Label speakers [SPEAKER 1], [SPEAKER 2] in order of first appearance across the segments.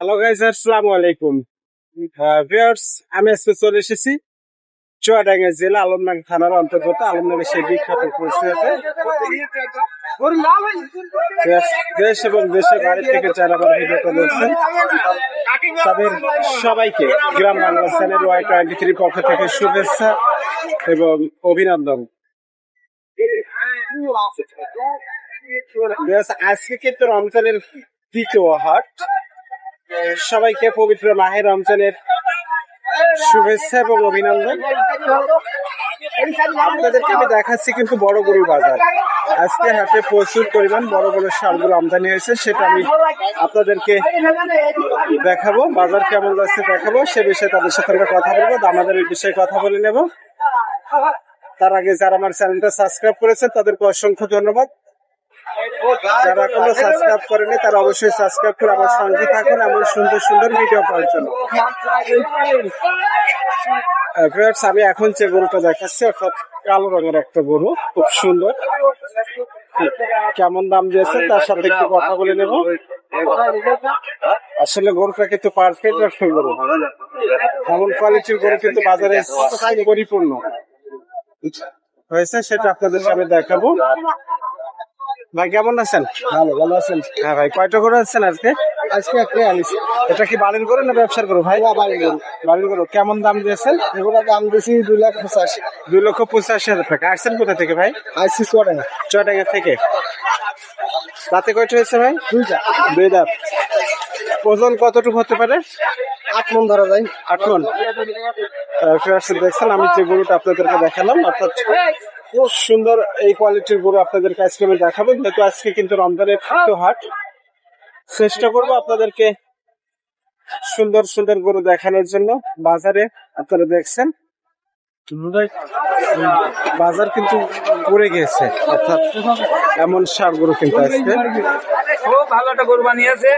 [SPEAKER 1] Hello guys আসসালামু আলাইকুম viewers আমি আজকে চলে এসেছি চুয়াডাঙ্গা জেলা আলমডাঙ্গা থানার অন্তর্গত আলমডাঙ্গা সেই বিখ্যাত পরিষদে দেশ এবং দেশের বাইরে থেকে যারা আমার দেখছেন তাদের সবাইকে Gram Bangla channel Y twenty three পক্ষ থেকে শুভেচ্ছা এবং অভিনন্দন। আজকে কিন্তু রমজানের দ্বিতীয় হাট সবাইকে পবিত্র মাহের রমজানের শুভেচ্ছা এবং অভিনন্দন। আপনাদেরকে আমি দেখাচ্ছি কিন্তু বড় গরুর বাজার। আজকে হাটে প্রচুর পরিমাণ বড় বড় সারগুলো আমদানি হয়েছে, সেটা আমি আপনাদেরকে দেখাবো। বাজার কেমন যাচ্ছে দেখাবো, সে বিষয়ে তাদের সাথে আমরা কথা বলব আমাদের এই বিষয়ে কথা বলে নেব। তার আগে যারা আমার চ্যানেলটা সাবস্ক্রাইব করেছেন, তাদেরকে অসংখ্য ধন্যবাদ। যারা এখনও সাবস্ক্রাইব করেনি তারা অবশ্যই সাবস্ক্রাইব করে আমার সঙ্গে থাকুন এমন সুন্দর সুন্দর ভিডিও পাওয়ার জন্য। viewers, আমি এখন যে গরুটা দেখাচ্ছি অর্থাৎ কালো রঙের একটা গরু খুব সুন্দর। কেমন দাম দিয়েছে তার সাথে একটু কথা বলে নেব। আসলে গরুটা কিন্তু পারফেক্ট একটা গরু। এমন কোয়ালিটির গরু কিন্তু বাজারে পরিপূর্ণ। হয়েছে সেটা আপনাদের সামনে দেখাবো। ভাই কেমন আছেন?
[SPEAKER 2] ভালো ভালো আছেন?
[SPEAKER 1] হ্যাঁ ভাই কয়টা করে আছেন আজকে?
[SPEAKER 2] আজকে একটা আনিস
[SPEAKER 1] এটা কি বাড়ির করে না ব্যবসার করো ভাই?
[SPEAKER 2] বাড়ি গেল
[SPEAKER 1] বাড়ির করো কেমন দাম দিয়েছেন?
[SPEAKER 2] এগুলো দাম বেশি দুই লাখ পঁচাশি।
[SPEAKER 1] দুই লক্ষ পঁচাশি হাজার টাকা। আসছেন কোথা থেকে ভাই?
[SPEAKER 2] আইসি চড়ে
[SPEAKER 1] চটাঙ্গা থেকে। রাতে কয়টা হয়েছে ভাই?
[SPEAKER 2] দুইটা।
[SPEAKER 1] দুই দাঁত ওজন কতটুকু হতে পারে?
[SPEAKER 2] আট মন ধরা যায়।
[SPEAKER 1] আট মন। দেখছেন আমি যে গরুটা আপনাদেরকে দেখালাম অর্থাৎ খুব সুন্দর এই কোয়ালিটির গরু আপনাদেরকে আজকে আমি দেখাবো। যেহেতু আজকে কিন্তু রমজানের খাদ্য হাট চেষ্টা করব আপনাদেরকে সুন্দর সুন্দর গরু দেখানোর জন্য। বাজারে আপনারা দেখছেন বাজার কিন্তু পড়ে গেছে অর্থাৎ এমন সার গরু কিন্তু আজকে।
[SPEAKER 3] খুব ভালো একটা গরু বানিয়েছে।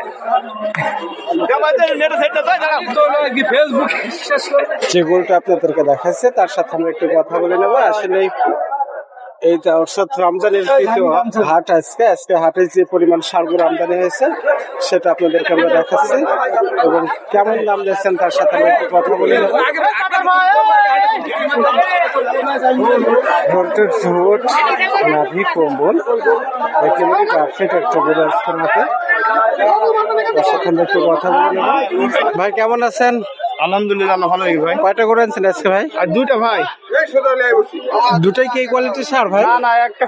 [SPEAKER 1] যে গরুটা আপনাদেরকে দেখাচ্ছে তার সাথে আমরা একটু কথা বলে নেব। আসলে এইটা অর্থাৎ রমজানের তৃতীয় হাট আজকে। আজকে হাটে যে পরিমাণ সারগুলো আমদানি হয়েছে, সেটা আপনাদেরকে আমরা দেখাচ্ছি। এবং কেমন দাম দিচ্ছেন তার সাথে আমরা একটু কথা বলে। নেব ভোল্টের ঝোট নাভি, কম্বল একেবারে পারফেক্ট একটা গরু আজকের হাতে তার সাথে একটু কথা বলে। ভাই, কেমন আছেন?
[SPEAKER 2] আলহামদুলিল্লাহ ভালো ভাই।
[SPEAKER 1] কয়টা করে আনছেন আজকে ভাই?
[SPEAKER 2] আর দুইটা ভাই।
[SPEAKER 1] দুটাই কি কোয়ালিটির সার ভাই?
[SPEAKER 2] না না একটা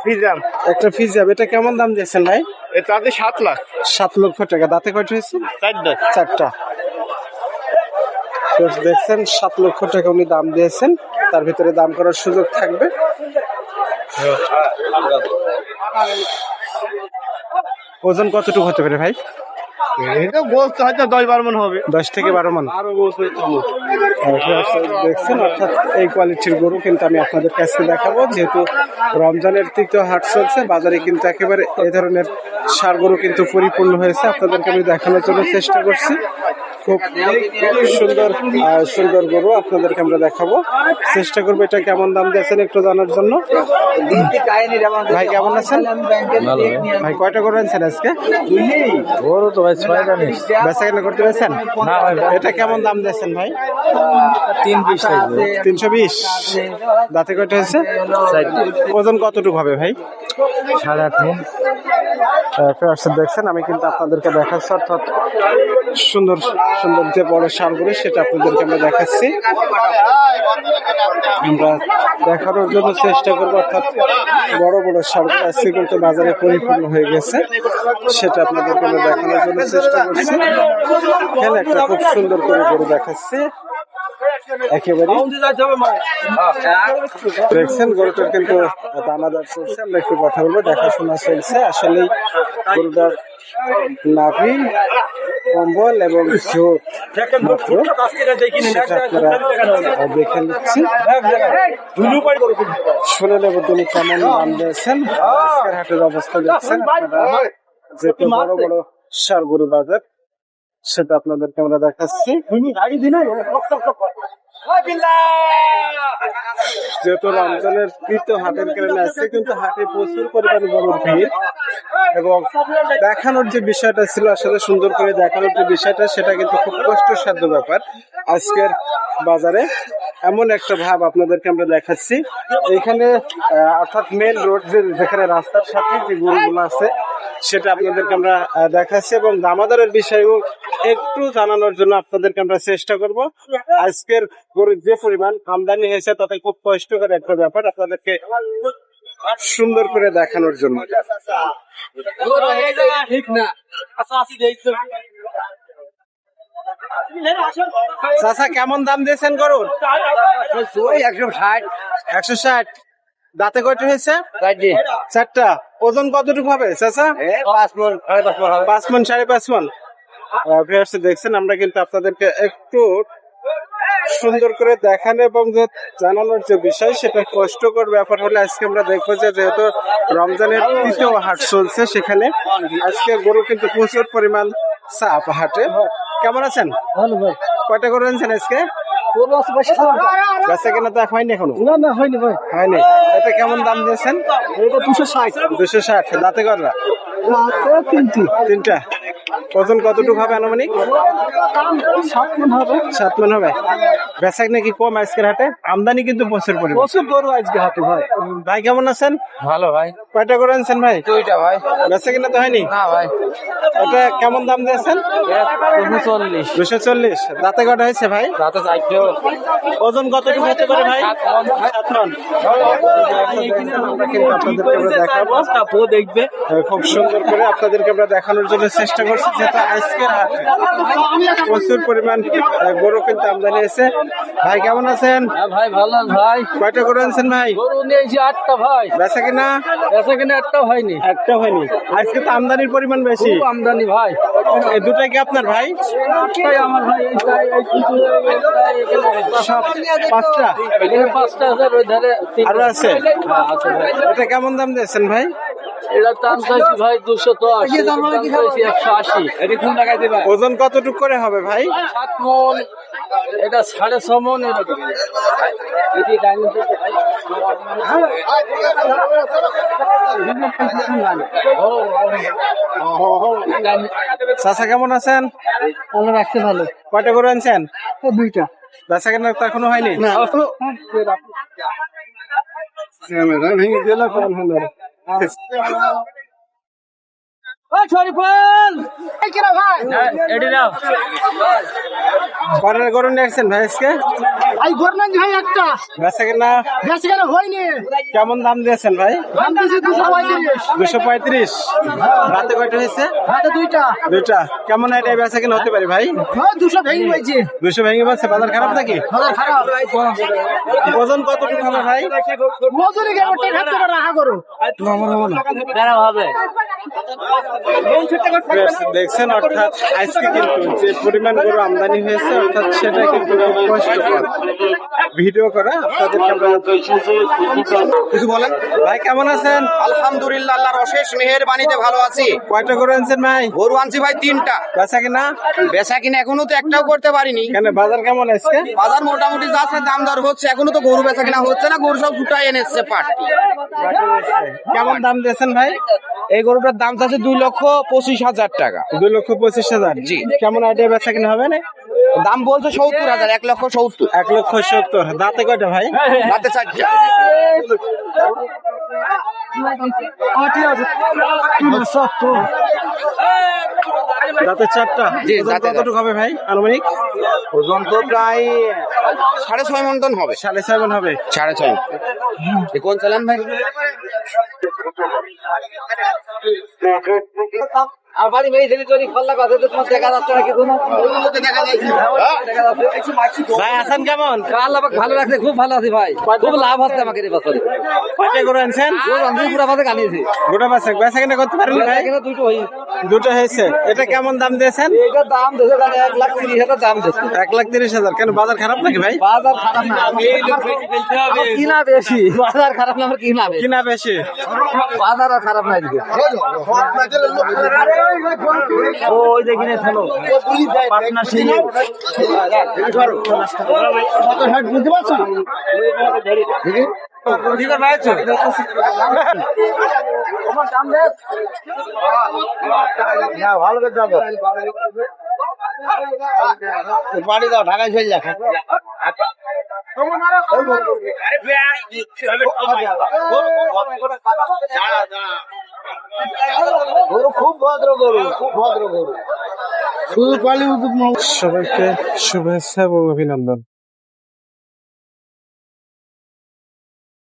[SPEAKER 1] একটা এটা কেমন দাম দিয়েছেন ভাই?
[SPEAKER 2] তাতে সাত লাখ।
[SPEAKER 1] সাত লক্ষ টাকা। দাঁতে কয়টা হয়েছে?
[SPEAKER 2] চারটা।
[SPEAKER 1] চারটা দেখছেন সাত লক্ষ টাকা উনি দাম দিয়েছেন। তার ভিতরে দাম করার সুযোগ থাকবে। ওজন কতটুকু হতে পারে ভাই?
[SPEAKER 2] এটা হয়তো দশ বারো মন হবে।
[SPEAKER 1] দশ থেকে বারো মন। দেখছেন অর্থাৎ এই কোয়ালিটির গরু কিন্তু আমি আপনাদের কাছে দেখাবো যেহেতু রমজানের তৃতীয় হাট চলছে বাজারে কিন্তু একেবারে এই ধরনের সার গরু কিন্তু পরিপূর্ণ হয়েছে। আপনাদেরকে আমি দেখানোর জন্য চেষ্টা করছি। খুব সুন্দর সুন্দর গরু আপনাদেরকে আমরা দেখাবো। চেষ্টা করব এটা কেমন দাম দিয়েছেন একটু জানার জন্য। ভাই কেমন আছেন? ভাই কয়টা গরু আনছেন আজকে?
[SPEAKER 3] গরু তো ভাই ছয় জানিস
[SPEAKER 1] বেচা কেনা করতে পেরেছেন? এটা কেমন দাম দিয়েছেন ভাই?
[SPEAKER 3] তিন বিশ
[SPEAKER 1] তিনশো বিশ। দাঁতে কয়টা হয়েছে? ওজন কতটুকু হবে ভাই?
[SPEAKER 3] সাড়ে আট মন
[SPEAKER 1] দেখছেন। আমি কিন্তু আপনাদেরকে দেখাচ্ছি, অর্থাৎ সুন্দর সুন্দর যে বড় সারগুলো, সেটা আপনাদেরকে আমরা দেখাচ্ছি। আমরা দেখানোর জন্য চেষ্টা করব, অর্থাৎ বড় বড় সারগুলো আজকে কিন্তু বাজারে পরিপূর্ণ হয়ে গেছে। সেটা আপনাদেরকে আমরা দেখানোর জন্য চেষ্টা করছি। একটা খুব সুন্দর করে গরু দেখাচ্ছি। একেবারে দেখছেন গরুটার কিন্তু দানাদার চলছে আমরা একটু কথা বলব দেখাশোনা চলছে। আসলেই গরুটার নাভি কম্বল এবং ঝোট দেখে নিচ্ছি। শুনে নেব তিনি কেমন নাম দিয়েছেন। হাটের অবস্থা দেখছেন যেহেতু বড় বড় সার গরু বাজার সেটা আপনাদেরকে আমরা দেখাচ্ছি। যেহেতু রমজানের তৃতীয় হাটের কারণে আসছে কিন্তু হাটে প্রচুর পরিমাণ গরুর ভিড়। এবং দেখানোর যে বিষয়টা ছিল আসলে সুন্দর করে দেখানোর যে বিষয়টা সেটা কিন্তু খুব কষ্টসাধ্য ব্যাপার। আজকের বাজারে এমন একটা ভাব আপনাদেরকে আমরা দেখাচ্ছি। এখানে অর্থাৎ মেন রোড যে যেখানে রাস্তার সাথে যে গরুগুলো আছে সেটা আপনাদেরকে আমরা দেখাচ্ছি। এবং দামাদারের বিষয়েও একটু জানানোর জন্য আপনাদেরকে আমরা চেষ্টা করব। আজকের গরুর যে পরিমাণ আমদানি হয়েছে তাতে খুব কষ্টকর একটা ব্যাপার আপনাদেরকে সুন্দর করে দেখানোর জন্য।
[SPEAKER 3] ঠিক না
[SPEAKER 1] চাচা কেমন দাম দিয়েছেন গরুর?
[SPEAKER 3] একশো ষাট।
[SPEAKER 1] একশো ষাট। দাঁতে কয়টা হয়েছে?
[SPEAKER 3] চারটি।
[SPEAKER 1] ওজন কতটুকু হবে চাচা?
[SPEAKER 3] পাঁচ মন সাড়ে পাঁচ মন
[SPEAKER 1] পাঁচ মন সাড়ে পাঁচ মন। ভিউয়ার্স দেখছেন আমরা কিন্তু আপনাদেরকে একটু সুন্দর করে দেখানো এবং যে জানানোর যে বিষয় সেটা কষ্টকর ব্যাপার হলে আজকে আমরা দেখব যে যেহেতু রমজানের তৃতীয় হাট চলছে সেখানে আজকে গরু কিন্তু প্রচুর পরিমাণ চাপ হাটে। কেমন আছেন? কয়টা গরু আনছেন আজকে?
[SPEAKER 3] গরু আছে
[SPEAKER 1] বেচা কেনা তো হয়নি এখনও?
[SPEAKER 3] না না হয়নি ভাই।
[SPEAKER 1] হয়নি। এটা কেমন দাম দিয়েছেন?
[SPEAKER 3] এটা দুশো ষাট।
[SPEAKER 1] দুশো ষাট। দাঁতে
[SPEAKER 3] তিনটি।
[SPEAKER 1] তিনটা। ওজন কতটুকু হবে আনুমানিক?
[SPEAKER 3] সাত মন হবে।
[SPEAKER 1] সাত মন হবে। বেচাক নাকি কম আজকের হাটে? আমদানি কিন্তু প্রচুর পরিমাণ।
[SPEAKER 3] প্রচুর গরু আজকে হাতে ভাই।
[SPEAKER 1] ভাই কেমন আছেন?
[SPEAKER 3] ভালো ভাই।
[SPEAKER 1] কয়টা করে আনছেন ভাই?
[SPEAKER 3] দুইটা ভাই।
[SPEAKER 1] বেচা কিনা তো হয়নি?
[SPEAKER 3] না ভাই।
[SPEAKER 1] এটা কেমন দাম দিয়েছেন?
[SPEAKER 3] দুশো চল্লিশ।
[SPEAKER 1] দুশো চল্লিশ। দাঁতে কটা হয়েছে ভাই?
[SPEAKER 3] রাতে চারটেও
[SPEAKER 1] ওজন কতটুকু হতে পারে ভাই? সাত দেখাবো
[SPEAKER 3] দেখবে
[SPEAKER 1] খুব সুন্দর করে আপনাদেরকে আমরা দেখানোর জন্য চেষ্টা করছি যেহেতু আজকের হাটে। প্রচুর পরিমাণ গরু কিন্তু আমদানি হয়েছে। ভাই কেমন আছেন?
[SPEAKER 3] হ্যাঁ ভাই ভালো ভাই।
[SPEAKER 1] কয়টা গরু আনছেন ভাই?
[SPEAKER 3] গরু নিয়েছি আটটা ভাই।
[SPEAKER 1] বেচা কিনা?
[SPEAKER 3] বেচা কিনা একটা হয়নি।
[SPEAKER 1] একটা হয়নি। আজকে তো আমদানির পরিমাণ বেশি।
[SPEAKER 3] আমদানি ভাই।
[SPEAKER 1] এই দুটাই কি আপনার ভাই?
[SPEAKER 3] আমার ভাই
[SPEAKER 1] সব পাঁচটা?
[SPEAKER 3] পাঁচটা আছে আর
[SPEAKER 1] আছে?
[SPEAKER 3] হ্যাঁ, আছে।
[SPEAKER 1] এটা কেমন দাম দিয়েছেন ভাই?
[SPEAKER 3] এটার দাম চাইছি ভাই দুশো দশ একশো আশি। এটা
[SPEAKER 1] ওজন কতটুকু করে হবে ভাই?
[SPEAKER 3] সাত মন এটা সাড়ে ছ মন এরকম। এটি ডাইনিং-
[SPEAKER 1] কেমন আছেন?
[SPEAKER 3] আল্লাহ রাখছে ভালো।
[SPEAKER 1] কয়টা গরু আনছেন?
[SPEAKER 3] দুইটা।
[SPEAKER 1] বেচা কেনা তো এখনও হয়নি?
[SPEAKER 3] এটি নাও।
[SPEAKER 1] কটার গরু নিয়ে আসছেন ভাই আজকে?
[SPEAKER 4] ভাই ভাই একটা।
[SPEAKER 1] বেচা কেনা?
[SPEAKER 4] বেশি কেন হয়নি।
[SPEAKER 1] কেমন দাম দিয়েছেন ভাই?
[SPEAKER 4] দাম দিয়েছি দুশো পঁয়ত্রিশ।
[SPEAKER 1] দুশো পঁয়ত্রিশ। রাতে কয়টা হয়েছে?
[SPEAKER 4] হাতে দুইটা।
[SPEAKER 1] দুইটা। কেমন আইডিয়া বেচা কেনা হতে পারে ভাই?
[SPEAKER 4] হ্যাঁ দুশো ভেঙে হয়েছে
[SPEAKER 1] দুশো ভেঙে পাচ্ছে বাজার খারাপ নাকি?
[SPEAKER 4] বাজার খারাপ।
[SPEAKER 1] ওজন কতটুকু হবে ভাই?
[SPEAKER 4] পারে করো
[SPEAKER 3] হবে
[SPEAKER 1] দেখছেন অর্থাৎ আজকে কিন্তু যে পরিমাণ গরু আমদানি হয়েছে অর্থাৎ সেটা কিন্তু কষ্টকর। ভিডিও করা আপনাদেরকে আমরা কিছু বলেন? ভাই কেমন আছেন?
[SPEAKER 2] আলহামদুলিল্লাহ আল্লাহর অশেষ মেহেরবানিতে ভালো আছি।
[SPEAKER 1] কয়টা গরু আনছেন ভাই?
[SPEAKER 2] গরু আনছি ভাই তিনটা।
[SPEAKER 1] বেচা কিনা?
[SPEAKER 2] বেচা কিনা এখনও তো একটাও করতে পারিনি।
[SPEAKER 1] কেন বাজার কেমন আজকে?
[SPEAKER 2] বাজার মোটামুটি যাচ্ছে দাম দর হচ্ছে এখনও তো গরু বেচা কিনা হচ্ছে না গরু সব জুটাই এনেছে পাট
[SPEAKER 1] কেমন দাম দিয়েছেন ভাই?
[SPEAKER 2] এই গরুটার দাম চাচ্ছে দুই লক্ষ পঁচিশ হাজার টাকা।
[SPEAKER 1] দুই লক্ষ পঁচিশ হাজার।
[SPEAKER 2] জি।
[SPEAKER 1] কেমন আইডিয়া বেচা কিনা হবে না?
[SPEAKER 2] দাম বলছে সত্তর হাজার এক লক্ষ সত্তর।
[SPEAKER 1] এক লক্ষ সত্তর। দাঁতে কয়টা ভাই?
[SPEAKER 2] রাতে চারটা।
[SPEAKER 1] দাঁতে চারটা?
[SPEAKER 2] জি, দাঁতে
[SPEAKER 1] কতটুকু হবে ভাই আনুমানিক?
[SPEAKER 2] ওজন তো প্রায় সাড়ে ছয় মন টন হবে।
[SPEAKER 1] সাড়ে ছয় মন হবে।
[SPEAKER 2] সাড়ে ছয় কোন চালান ভাই?
[SPEAKER 3] আর বাড়ি মেয়ে ছেলে তৈরি খল্লা কথা তো তোমার দেখা যাচ্ছে না কিছু না
[SPEAKER 1] ভাই আছেন কেমন?
[SPEAKER 3] আল্লাহ পাক ভালো খুব ভালো আছি ভাই। খুব লাভ হচ্ছে আমাকে এই বছরে
[SPEAKER 1] কয়টা গরু আনছেন?
[SPEAKER 3] ওর অন্ধের গানিয়েছি।
[SPEAKER 1] গোটা বেচা বেচা কিনা করতে পারেন
[SPEAKER 3] দুটো
[SPEAKER 1] দুটো হয়েছে। এটা কেমন দাম দিয়েছেন?
[SPEAKER 2] এইটার দাম দিয়েছে এক লাখ তিরিশ হাজার দাম দিয়েছে।
[SPEAKER 1] এক লাখ তিরিশ হাজার। কেন বাজার খারাপ নাকি ভাই?
[SPEAKER 2] বাজার খারাপ না। কিনা বেশি। বাজার খারাপ না আমার কিনা বেশি।
[SPEAKER 1] কিনা বেশি।
[SPEAKER 2] বাজার আর খারাপ না এদিকে। ওই দেখি না চলো
[SPEAKER 5] বুঝতে পারছ?
[SPEAKER 2] বাড়ি দাও ঢাকায় চলে যা গরু খুব ভদ্র গরু খুব ভদ্র গরু।
[SPEAKER 1] সবাইকে শুভেচ্ছা এবং অভিনন্দন।